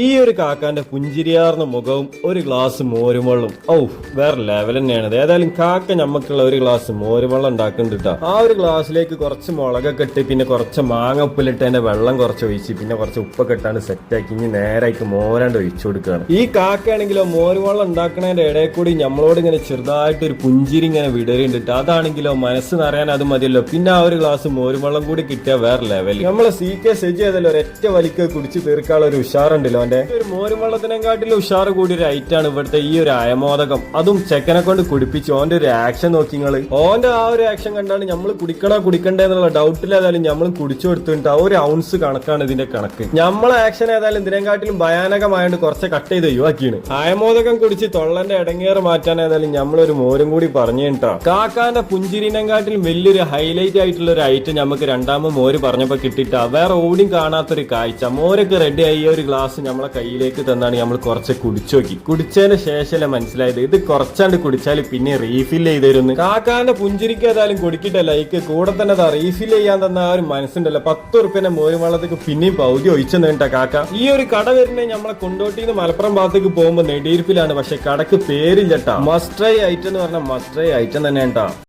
ഈ ഒരു കാക്കാന്റെ പുഞ്ചിരിയാർന്ന മുഖവും ഒരു ഗ്ലാസ് മോരുവെള്ളം ഔ വേറെ ലെവൽ തന്നെയാണ്. ഏതായാലും കാക്ക നമുക്കുള്ള ഒരു ഗ്ലാസ് മോരുവെള്ളം ഉണ്ടാക്കുന്നുണ്ട്. ആ ഒരു ഗ്ലാസ്സിലേക്ക് കുറച്ച് മുളകൊക്കെ ഇട്ട് പിന്നെ കുറച്ച് മാങ്ങ ഉപ്പിലിട്ട് അതിന്റെ വെള്ളം കുറച്ച് ഒഴിച്ച് പിന്നെ കുറച്ച് ഉപ്പൊക്കെ ഇട്ടാണ് സെറ്റാക്കി ഇനി നേരായിട്ട് മോരാണ്ട് ഒഴിച്ചു കൊടുക്കുകയാണ് ഈ കാക്കയാണെങ്കിലോ മോരുവെള്ളം ഉണ്ടാക്കണതിന്റെ ഇടയിൽ കൂടി നമ്മളോട് ഇങ്ങനെ ചെറുതായിട്ട് ഒരു പുഞ്ചിരി ഇങ്ങനെ വിടരുന്നുണ്ട് അതാണെങ്കിലോ മനസ്സ് നിറയാൻ അത് മതിയല്ലോ. പിന്നെ ആ ഒരു ഗ്ലാസ് മോരുവെള്ളം കൂടി കിട്ടിയ വേറെ ലെവൽ നമ്മളെ സി കെ സെജി ഏതായാലും ഒരൊറ്റ വലിക്ക് കുടിച്ച് തീർക്കാനുള്ള ഒരു ഉഷാറുണ്ടല്ലോ. അവന്റെ ഒരു ഒരു വെള്ളത്തിനെക്കാട്ടിലും ഉഷാറ് കൂടി ഒരു ഐറ്റാണ് ഇവിടുത്തെ ഈ ഒരു അയമോദകം. അതും ചെക്കനെ കൊണ്ട് കുടിപ്പിച്ച് ഓന്റെ ഒരു ആക്ഷൻ നോക്കി നിങ്ങൾ. ഓന്റെ ആ ഒരു ആക്ഷൻ കണ്ടാണ് നമ്മൾ കുടിക്കണോ കുടിക്കണ്ടേ എന്നുള്ള ഡൗട്ടിൽ ഏതായാലും നമ്മൾ കുടിച്ചു കൊടുത്തിട്ട് ആ ഒരു ഔൺസ് കണക്കാണ് ഇതിന്റെ കണക്ക്. നമ്മളെ ആക്ഷൻ ഏതായാലും ഇതിനെക്കാട്ടിലും ഭയാനകമായോണ്ട് കുറച്ച് കട്ട് ചെയ്ത് ഒഴിവാക്കിയാണ്. അയമോദകം കുടിച്ച് തൊള്ളന്റെ ഇടങ്ങേറ് മാറ്റാൻ ഏതായാലും നമ്മളൊരു മോരും കൂടി പറഞ്ഞു കേട്ടോ കാക്കാന്റെ പുഞ്ചിരിനെക്കാട്ടിലും വലിയൊരു ഹൈലൈറ്റ് ആയിട്ടുള്ള ഒരു ഐറ്റം നമുക്ക് രണ്ടാമത് മോര് പറഞ്ഞപ്പോ കിട്ടിയിട്ടാ. വേറെ ഓടിയും കാണാത്തൊരു കാഴ്ച. മോരൊക്കെ റെഡി ആയി ഒരു ഗ്ലാസ് നമ്മളെ കയ്യിലേക്ക് തന്നാണ് നമ്മൾ കുറച്ച് കുടിച്ചു നോക്കി. കുടിച്ചതിന് ശേഷമല്ലേ മനസ്സിലായത്. ഇത് കുറച്ചാണ്ട് കുടിച്ചാൽ പിന്നെ റീഫിൽ ചെയ്തിരുന്നു കാക്കാന്റെ പുഞ്ചിരിക്ക് ഏതായാലും കുടിക്കിട്ടല്ല. ലൈക്ക് കൂടെ തന്നെ റീഫിൽ ചെയ്യാൻ തന്ന ആ ഒരു മനസ്സുണ്ടല്ലോ. പത്ത് ഉറുപ്പ്യന്റെ മോരും വെള്ളത്തേക്ക് പിന്നെയും പൗതി ഒഴിച്ചു നീണ്ട കാക്ക. ഈ ഒരു കട വരുന്നത് നമ്മളെ കൊണ്ടോട്ടിന്ന് മലപ്പുറം ഭാഗത്തേക്ക് പോകുമ്പോൾ നെടിയിരിപ്പിലാണ് പക്ഷെ കടക്ക് പേരില്ലട്ടാ മസ്റ്റ് ട്രൈ ഐറ്റം എന്ന് പറഞ്ഞാൽ മസ്റ്റ് ട്രൈ ഐറ്റം തന്നെ കേട്ടാ.